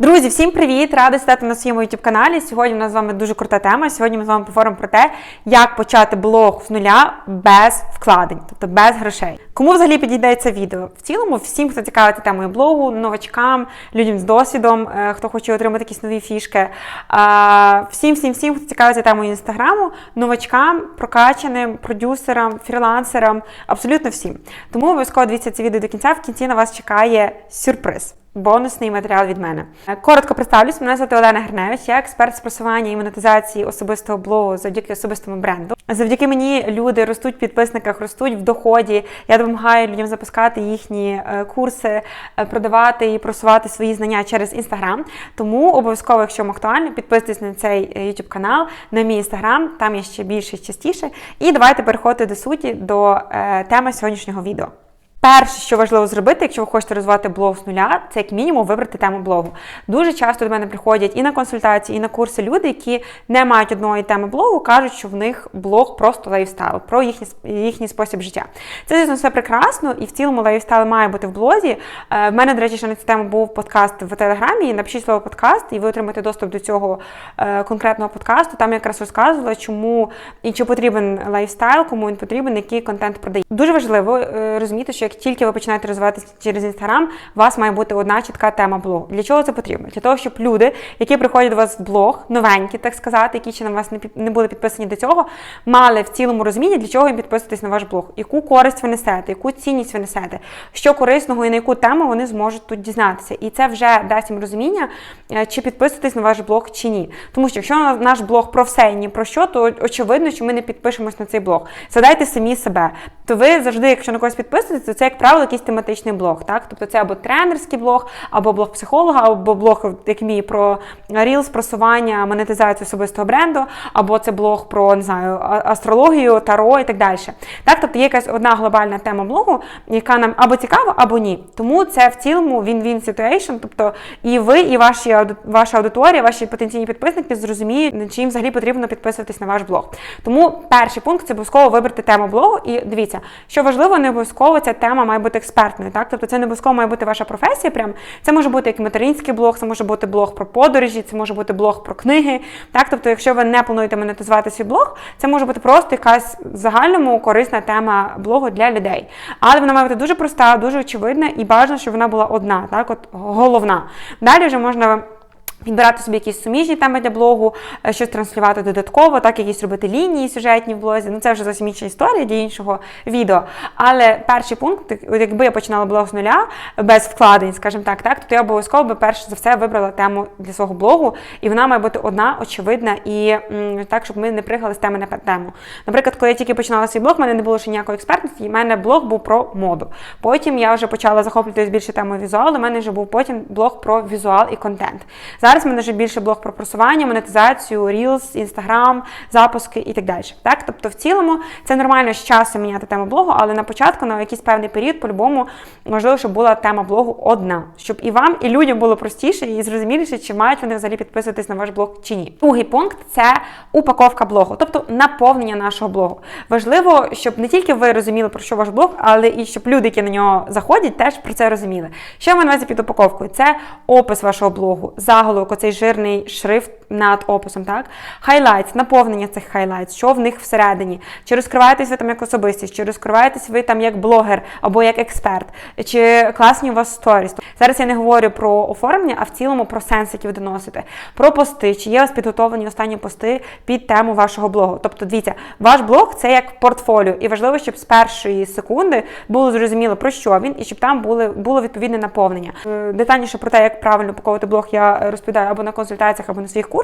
Друзі, всім привіт! Рада стати на своєму youtube каналі. Сьогодні у нас з вами дуже крута тема. Сьогодні ми з вами поговоримо про те, як почати блог з нуля без вкладень, тобто без грошей. Кому взагалі підійде це відео? В цілому, всім, хто цікавиться темою блогу, новачкам, людям з досвідом, е, хто хоче отримати якісь нові фішки. Всім, всім, всім, хто цікавиться темою інстаграму, новачкам, прокачаним, продюсерам, фрілансерам, абсолютно всім. Тому обов'язково дивіться це відео до кінця. В кінці на вас чекає сюрприз. Бонусний матеріал від мене. Е, Коротко представлюсь, мене звати Олена Герневич, я експерт з просування і монетизації особистого блогу завдяки особистому бренду. Завдяки мені люди ростуть в підписниках, ростуть в доході. Я допомагаю людям запускати їхні е, курси, е, продавати і просувати свої знання через інстаграм. Тому обов'язково, якщо вам актуально, підписуйтесь на цей YouTube канал, на мій інстаграм, там є ще більше частіше. І давайте переходити до суті, до теми сьогоднішнього відео. Перше, що важливо зробити, якщо ви хочете розвивати блог з нуля, це як мінімум вибрати тему блогу. Дуже часто до мене приходять і на консультації, і на курси люди, які не мають одної теми блогу, кажуть, що в них блог просто лайфстайл, про їхній, їхній спосіб життя. Це, звісно, все прекрасно, і в цілому лайфстайл має бути в блозі. Е, В мене, до речі, ще на цю тему був подкаст в телеграмі. Напишіть слово подкаст, і ви отримаєте доступ до цього е, конкретного подкасту. Там я якраз розказувала, чому і чи потрібен лайфстайл, кому він потрібен, який контент продає. Дуже важливо е, розуміти, що як тільки ви починаєте розвиватися через інстаграм, у вас має бути одна чітка тема блогу. Для чого це потрібно? Для того, щоб люди, які приходять до вас в блог, новенькі, так сказати, які ще на вас не були підписані до цього, мали в цілому розумінні, для чого їм підписуватись на ваш блог, яку користь ви несете, яку цінність ви несете, що корисного і на яку тему вони зможуть тут дізнатися. І це вже дасть їм розуміння, е, чи підписуватись на ваш блог чи ні. Тому що якщо наш блог про все і ні про що, то очевидно, що ми не підпишемось на цей блог. Задайте самі себе. То ви завжди, якщо на когось підписуєтесь, то це, як правило, якийсь тематичний блог. Так? Тобто це або тренерський блог, або блог психолога, або блог, як мій, про рілс, просування, монетизацію особистого бренду, або це блог про не знаю, астрологію, таро і так далі. Так, тобто є якась одна глобальна тема блогу, яка нам або цікава, або ні. Тому це в цілому він-він situation, тобто і ви, і ваші ваша аудиторія, ваші потенційні підписники зрозуміють, чи їм взагалі потрібно підписуватись на ваш блог. Тому перший пункт це обов'язково вибрати тему блогу. І дивіться, що важливо, не обов'язково ця тема має бути експертною. Так, тобто це не обов'язково має бути ваша професія. Прям це може бути як материнський блог, це може бути блог про подорожі, це може бути блог про книги. Так, тобто, якщо ви не плануєте монетизувати свій блог, це може бути просто якась в загальному корисна тема блогу для людей. Але вона має бути дуже проста, дуже очевидна і бажано, щоб вона була одна, так, от головна. Далі вже можна. Підбирати собі якісь суміжні теми для блогу, е, щось транслювати додатково, так якісь робити лінії сюжетні в блозі. Ну це вже зовсім інша історія для іншого відео. Але перший пункт, якби я починала блог з нуля без вкладень, скажімо так, так, то я обов'язково би перш за все вибрала тему для свого блогу, і вона має бути одна, очевидна, і так, щоб ми не пригали з теми на тему. Наприклад, коли я тільки починала свій блог, в мене не було ще ніякої експертності, і в мене блог був про моду. Потім я вже почала захоплюватися більше темою візуалу. У мене вже був потім блог про візуал і контент. Зараз в мене вже більше блог про просування, монетизацію, Reels, Instagram, запуски і так далі. Так, тобто, в цілому це нормально з часом міняти тему блогу, але на початку, на якийсь певний період, по-любому важливо, щоб була тема блогу одна, щоб і вам, і людям було простіше і зрозуміліше, чи мають вони взагалі підписуватись на ваш блог чи ні. Другий пункт це упаковка блогу, тобто наповнення нашого блогу. Важливо, щоб не тільки ви розуміли про що ваш блог, але і щоб люди, які на нього заходять, теж про це розуміли. Що ми на під упаковкою? Це опис вашого блогу, заголовок, оцей жирний шрифт над описом, так? Хайлайтс, наповнення цих хайлайтс, що в них всередині. Чи розкриваєтесь ви там як особистість, чи розкриваєтесь ви там як блогер або як експерт, чи класні у вас сторіс. Зараз я не говорю про оформлення, а в цілому про сенс, який ви доносите, про пости, чи є у вас підготовлені останні пости під тему вашого блогу. Тобто, дивіться, ваш блог це як портфоліо, і важливо, щоб з першої секунди було зрозуміло про що він, і щоб там були, було відповідне наповнення. Е, Детальніше про те, як правильно упаковувати блог, я розповідаю або на консультаціях, або на своїх курсах.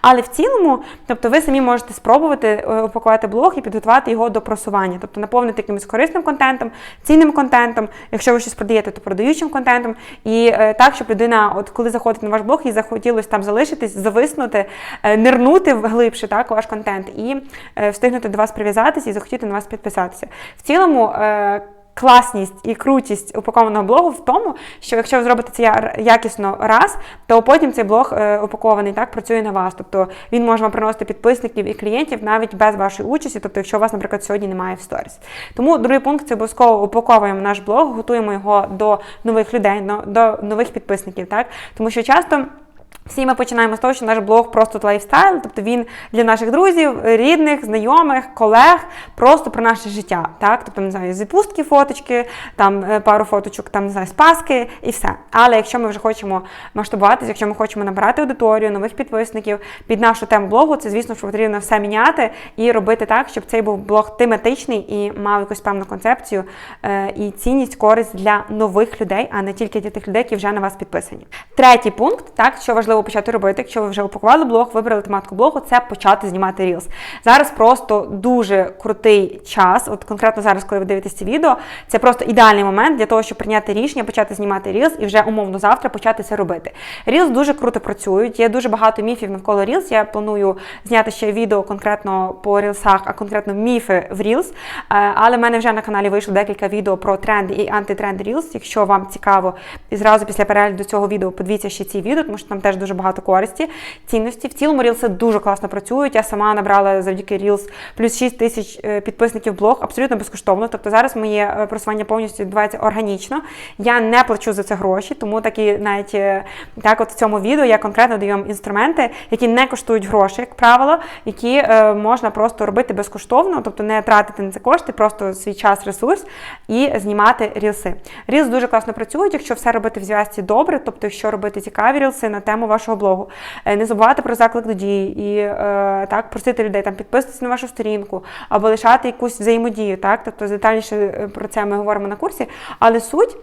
Але в цілому, тобто, ви самі можете спробувати е, упакувати блог і підготувати його до просування, тобто наповнити якимось корисним контентом, цінним контентом. Якщо ви щось продаєте, то продаючим контентом. І е, так, щоб людина, от коли заходить на ваш блог, їй захотілося там залишитись, зависнути, е, нирнути глибше так, ваш контент і встигнути до вас прив'язатися і захотіти на вас підписатися. В цілому. Класність і крутість упакованого блогу в тому, що якщо ви зробите це якісно раз, то потім цей блог е, упакований так працює на вас. Тобто він може вам приносити підписників і клієнтів навіть без вашої участі, тобто, якщо у вас, наприклад, сьогодні немає в сторіс. Тому другий пункт це обов'язково упаковуємо наш блог, готуємо його до нових людей, до нових підписників, так тому що часто. Всі ми починаємо з того, що наш блог просто лайфстайл, тобто він для наших друзів, рідних, знайомих, колег, просто про наше життя. Так? Тобто, не знаю, з відпустки фоточки, там е, пару фоточок, там не знаю, з Паски і все. Але якщо ми вже хочемо масштабуватися, якщо ми хочемо набирати аудиторію, нових підписників під нашу тему блогу, це звісно, що потрібно все міняти і робити так, щоб цей був блог тематичний і мав якусь певну концепцію е, і цінність, користь для нових людей, а не тільки для тих людей, які вже на вас підписані. Третій пункт, так що важливо почати робити, якщо ви вже упакували блог, вибрали тематику блогу, це почати знімати Reels. Зараз просто дуже крутий час. От конкретно зараз, коли ви дивитесь це відео, це просто ідеальний момент для того, щоб прийняти рішення, почати знімати Reels і вже умовно завтра почати це робити. Reels дуже круто працюють. Є дуже багато міфів навколо Reels. Я планую зняти ще відео конкретно по Reelsах, а конкретно міфи в Reels. Е, Але в мене вже на каналі вийшло декілька відео про тренди і антитренди Reels. Якщо вам цікаво, і зразу після перегляду цього відео подивіться ще ці відео, тому що там теж дуже багато користі, цінності. В цілому Reels дуже класно працюють. Я сама набрала завдяки Reels плюс 6 тисяч е, підписників блог абсолютно безкоштовно. Тобто зараз моє е, просування повністю відбувається органічно. Я не плачу за це гроші, тому такі навіть е, так, от в цьому відео я конкретно даю вам інструменти, які не коштують гроші, як правило, які можна просто робити безкоштовно, тобто не тратити на це кошти, просто свій час, ресурс і знімати рілси. Рілс дуже класно працюють, якщо все робити в зв'язці добре, тобто якщо робити цікаві рілси на тему вашого блогу. Е, Не забувати про заклик до дії і е, так просити людей там підписатися на вашу сторінку або лишати якусь взаємодію. Так, тобто детальніше е, про це ми говоримо на курсі, але суть.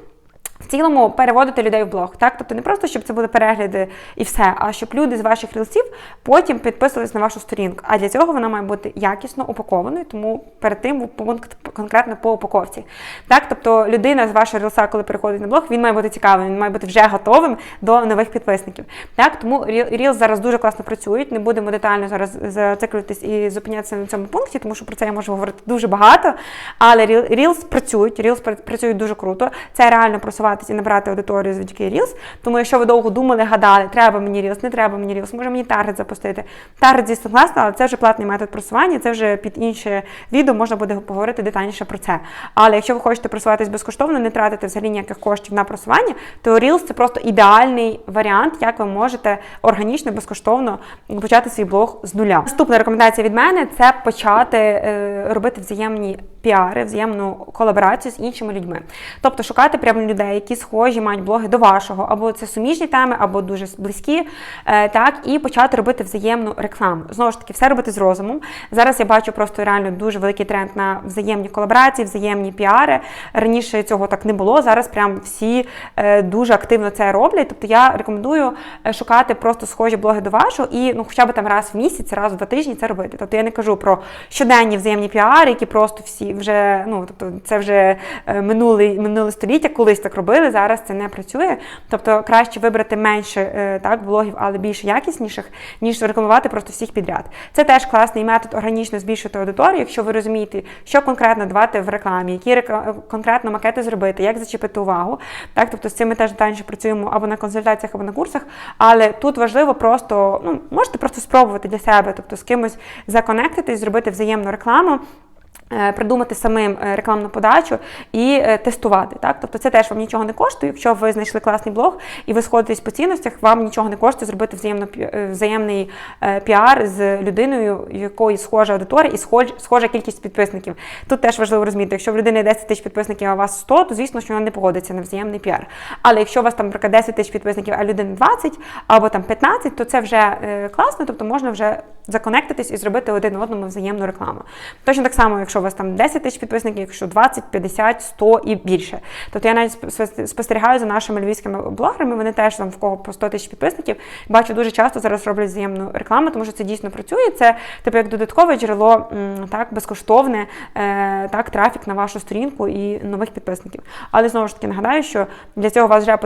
В цілому переводити людей в блог, так тобто не просто щоб це були перегляди і все, а щоб люди з ваших рілсів потім підписувались на вашу сторінку. А для цього вона має бути якісно упакованою, тому перед тим пункт конкретно по упаковці. Так, тобто людина з вашого рілса, коли переходить на блог, він має бути цікавим, він має бути вже готовим до нових підписників. Так, тому рілс зараз дуже класно працюють. Не будемо детально зараз зациклюватись і зупинятися на цьому пункті, тому що про це я можу говорити дуже багато. Але рілс працюють, рілс працюють дуже круто. Це реально просуватися і набрати аудиторію завдяки Reels. Тому якщо ви довго думали, гадали, треба мені Reels, не треба мені Reels, може мені таргет запустити. Таргет, звісно, класно, але це вже платний метод просування, це вже під інше відео можна буде поговорити детальніше про це. Але якщо ви хочете просуватись безкоштовно, не тратити взагалі ніяких коштів на просування, то Reels це просто ідеальний варіант, як ви можете органічно, безкоштовно почати свій блог з нуля. Наступна рекомендація від мене це почати е, робити взаємні піари, взаємну колаборацію з іншими людьми. Тобто шукати прямо людей, які схожі мають блоги до вашого, або це суміжні теми, або дуже близькі, е, так, і почати робити взаємну рекламу. Знову ж таки, все робити з розумом. Зараз я бачу просто реально дуже великий тренд на взаємні колаборації, взаємні піари. Раніше цього так не було. Зараз прям всі е, дуже активно це роблять. Тобто я рекомендую е, шукати просто схожі блоги до вашого і ну, хоча б там раз в місяць, раз в два тижні це робити. Тобто я не кажу про щоденні взаємні піари, які просто всі вже ну тобто це вже минуле, минуле століття, колись так робили. Зараз це не працює. Тобто краще вибрати менше е, так блогів, але більш якісніших, ніж рекламувати просто всіх підряд. Це теж класний метод органічно збільшити аудиторію, якщо ви розумієте, що конкретно давати в рекламі, які рекла- конкретно макети зробити, як зачепити увагу. Так, тобто з цим ми теж детальніше працюємо або на консультаціях, або на курсах. Але тут важливо просто ну можете просто спробувати для себе, тобто з кимось законектитись, зробити взаємну рекламу. Е, Придумати самим е, рекламну подачу і е, тестувати. Так? Тобто це теж вам нічого не коштує. Якщо ви знайшли класний блог і ви сходитесь по цінностях, вам нічого не коштує зробити взаємно, взаємний піар з людиною, якої схожа аудиторія і схож, схожа кількість підписників. Тут теж важливо розуміти, якщо в людини 10 тисяч підписників, а у вас 100, то звісно, що вона не погодиться на взаємний піар. Але якщо у вас там, наприклад, 10 тисяч підписників, а людини 20 або там 15, то це вже класно, тобто можна вже законектитись і зробити один одному взаємну рекламу. Точно так само, якщо у вас там 10 тисяч підписників, якщо 20, 50, 100 і більше. Тобто я навіть спос- спостерігаю за нашими львівськими блогерами, вони теж там в кого по 100 тисяч підписників. Бачу дуже часто зараз роблять взаємну рекламу, тому що це дійсно працює. Це типу як додаткове джерело, так безкоштовне, е, так, трафік на вашу сторінку і нових підписників. Але знову ж таки нагадаю, що для цього вас вже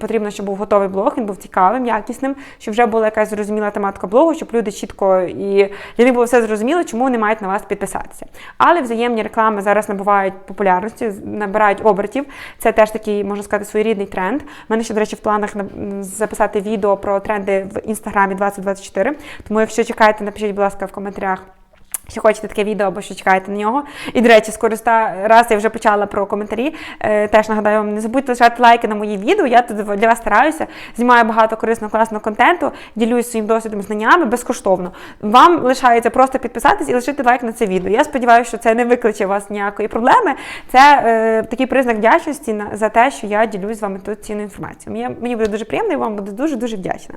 потрібно, щоб був готовий блог, він був цікавим, якісним, щоб вже була якась зрозуміла тематика блогу, щоб люди чітко і для них було все зрозуміло, чому вони мають на вас підписатися. Але взаємні реклами зараз набувають популярності, набирають обертів. Це теж такий, можна сказати, своєрідний тренд. У мене ще, до речі, в планах на- записати відео про тренди в інстаграмі 2024. Тому, якщо чекаєте, напишіть, будь ласка, в коментарях. Що хочете таке відео або що чекаєте на нього. І, до речі, скориста раз я вже почала про коментарі. Е, теж нагадаю вам, не забудьте лишати лайки на мої відео. Я тут для вас стараюся, знімаю багато корисного, класного контенту, ділюсь своїм досвідом, знаннями безкоштовно. Вам лишається просто підписатись і лишити лайк на це відео. Я сподіваюся, що це не викличе у вас ніякої проблеми. Це е, такий признак вдячності за те, що я ділюсь з вами тут цінною інформацією. Мені, мені буде дуже приємно і вам буде дуже-дуже вдячна.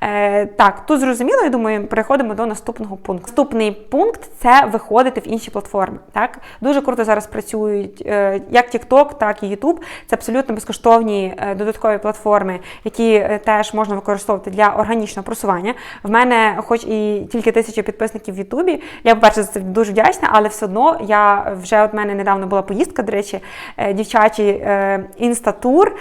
Е, так, тут зрозуміло, я думаю, переходимо до наступного пункту. Наступний пункт це виходити в інші платформи. Так дуже круто зараз працюють е, як TikTok, так і YouTube. Це абсолютно безкоштовні е, додаткові платформи, які е, теж можна використовувати для органічного просування. В мене, хоч і тільки тисяча підписників в Ютубі, я по-перше за це дуже вдячна, але все одно я вже от мене недавно була поїздка, до речі, дівчачий інстатур,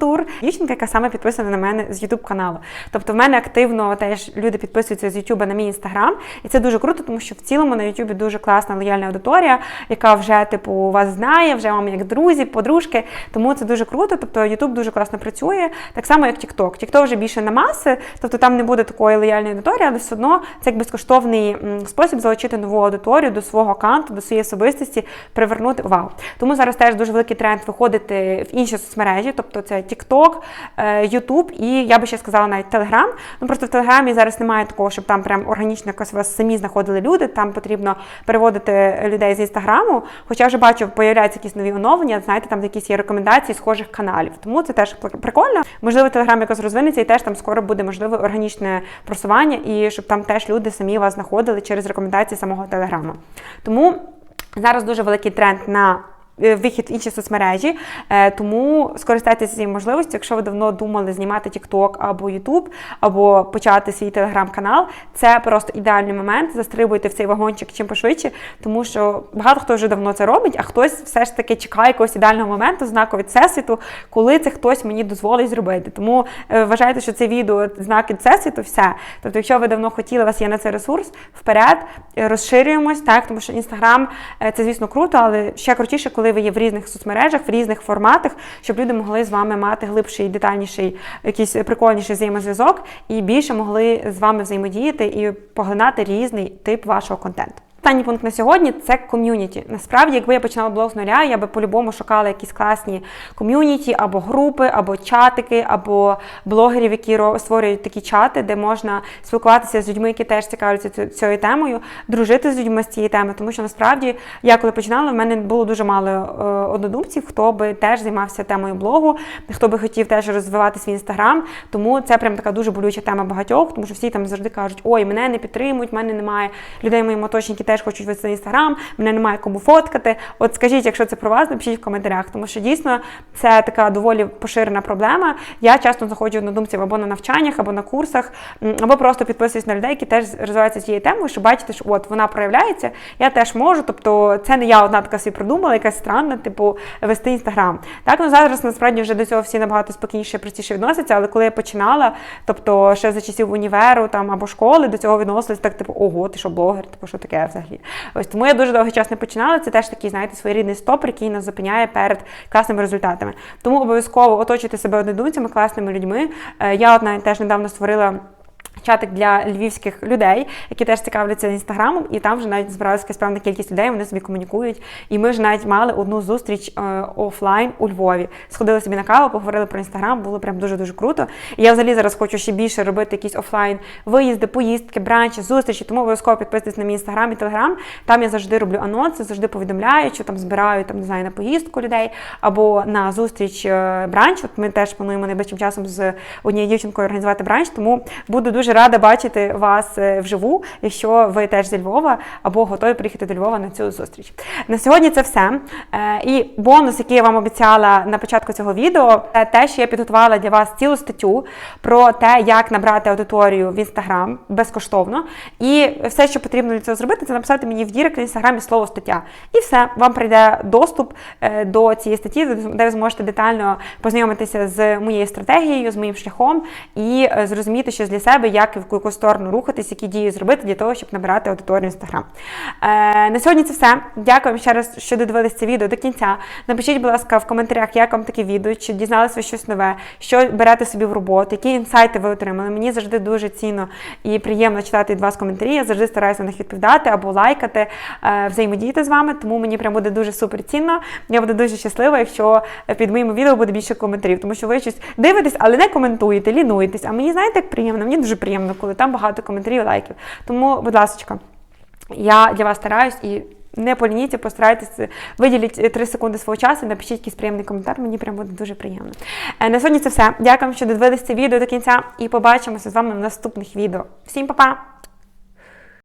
tour, дівчинка, яка саме підписана на мене з YouTube каналу. Тобто в мене активно теж люди підписуються з YouTube на мій інстаграм, і це дуже круто, тому що в цілому на YouTube дуже класна лояльна аудиторія, яка вже типу вас знає, вже вам як друзі, подружки. Тому це дуже круто. Тобто YouTube дуже класно працює, так само як TikTok. TikTok вже більше на маси, тобто там не буде такої лояльної аудиторії, але все одно це як безкоштовний спосіб залучити нову аудиторію до свого аккаунту, до своєї особистості, привернути увагу. Тому зараз теж дуже великий тренд виходити в інші соцмережі, тобто це TikTok, е, YouTube і я би ще сказала навіть Telegram. Ну просто в Телеграмі зараз немає такого, щоб там прям органічно якось вас самі знаходили люди. Там потрібно переводити людей з інстаграму. Хоча вже бачу, появляються якісь нові оновлення, знаєте, там якісь є рекомендації схожих каналів. Тому це теж прикольно. Можливо, Телеграм якось розвинеться, і теж там скоро буде можливе органічне просування, і щоб там теж люди самі вас знаходили через рекомендації самого телеграма. Тому зараз дуже великий тренд на Вихід в інші соцмережі, Е, тому скористайтеся цією можливістю, якщо ви давно думали знімати TikTok або YouTube, або почати свій телеграм-канал. Це просто ідеальний момент. Застрибуйте в цей вагончик чим пошвидше, тому що багато хто вже давно це робить, а хтось все ж таки чекає якогось ідеального моменту, знаку від всесвіту, коли це хтось мені дозволить зробити. Тому е, вважайте, що це відео знак від всесвіту, все. Тобто, якщо ви давно хотіли, у вас є на це ресурс, вперед е, розширюємось, так тому що інстаграм це, звісно, круто, але ще крутіше, коли ви є в різних соцмережах, в різних форматах, щоб люди могли з вами мати глибший, детальніший, якийсь прикольніший взаємозв'язок і більше могли з вами взаємодіяти і поглинати різний тип вашого контенту. Останній пункт на сьогодні це ком'юніті. Насправді, якби я починала блог з нуля, я би по-любому шукала якісь класні ком'юніті, або групи, або чатики, або блогерів, які створюють такі чати, де можна спілкуватися з людьми, які теж цікавляться цією темою, дружити з людьми з цієї теми. Тому що насправді я коли починала, в мене було дуже мало е, однодумців, хто би теж займався темою блогу, хто би хотів теж розвивати свій інстаграм. Тому це прям така дуже болюча тема багатьох, тому що всі там завжди кажуть, ой, мене не підтримують, мене немає людей в моєму оточенні, теж хочуть вести інстаграм, мене немає кому фоткати. От скажіть, якщо це про вас, напишіть в коментарях, тому що дійсно це така доволі поширена проблема. Я часто знаходжу однодумців або на навчаннях, або на курсах, або просто підписуюсь на людей, які теж розвиваються цією темою, щоб бачити, що от вона проявляється, я теж можу. Тобто, це не я одна така собі придумала, якась странна, типу, вести інстаграм. Так, ну зараз насправді вже до цього всі набагато спокійніше, простіше відносяться, але коли я починала, тобто ще за часів універу там або школи, до цього відносились так, типу, ого, ти що блогер, типу, що таке взагалі. Ось тому я дуже довгий час не починала. Це теж такий, знаєте, своєрідний стопор, який нас зупиняє перед класними результатами. Тому обов'язково оточуйте себе однодумцями, класними людьми. Е, Я одна теж недавно створила. Чатик для львівських людей, які теж цікавляться інстаграмом, і там вже навіть збиралася якась певна кількість людей, вони собі комунікують. І ми ж навіть мали одну зустріч е, офлайн у Львові. Сходили собі на каву, поговорили про інстаграм, було прям дуже дуже круто. І я взагалі зараз хочу ще більше робити якісь офлайн виїзди, поїздки, бранчі, зустрічі. Тому обов'язково підписуйтесь на мій інстаграм і телеграм. Там я завжди роблю анонси, завжди повідомляю, що там збираю там не знаю на поїздку людей або на зустріч е, бранч. От ми теж плануємо найближчим часом з однією дівчинкою організувати бранч. Тому буду дуже рада бачити вас е, вживу, якщо ви теж зі Львова або готові приїхати до Львова на цю зустріч. На сьогодні це все. Е, І бонус, який я вам обіцяла на початку цього відео, це те, що я підготувала для вас цілу статтю про те, як набрати аудиторію в інстаграм безкоштовно. І все, що потрібно для цього зробити, це написати мені в дірект в інстаграмі слово стаття. І все, вам прийде доступ е, до цієї статті, де ви зможете детально познайомитися з моєю стратегією, з моїм шляхом і зрозуміти щось для себе, як і в яку сторону рухатись, які дії зробити для того, щоб набирати аудиторію Інстаграм. Е, на сьогодні це все. Дякую вам ще раз, що додивились це відео до кінця. Напишіть, будь ласка, в коментарях, як вам таке відео, чи дізналися ви щось нове, що берете собі в роботу, які інсайти ви отримали. Мені завжди дуже цінно і приємно читати від вас коментарі. Я завжди стараюся на них відповідати або лайкати, е, взаємодіяти з вами. Тому мені прям буде дуже супер цінно. Я буду дуже щаслива, якщо під моїм відео буде більше коментарів, тому що ви щось дивитесь, але не коментуєте, лінуєтесь. А мені знаєте, як приємно? Мені дуже приємно, коли там багато коментарів, лайків. Тому, будь ласка, я для вас стараюсь і. Не полініться, постарайтеся виділіть 3 секунди свого часу, напишіть якийсь приємний коментар, мені прям буде дуже приємно. Е, На сьогодні це все. Дякую, що додивилися це відео до кінця і побачимося з вами в наступних відео. Всім па-па!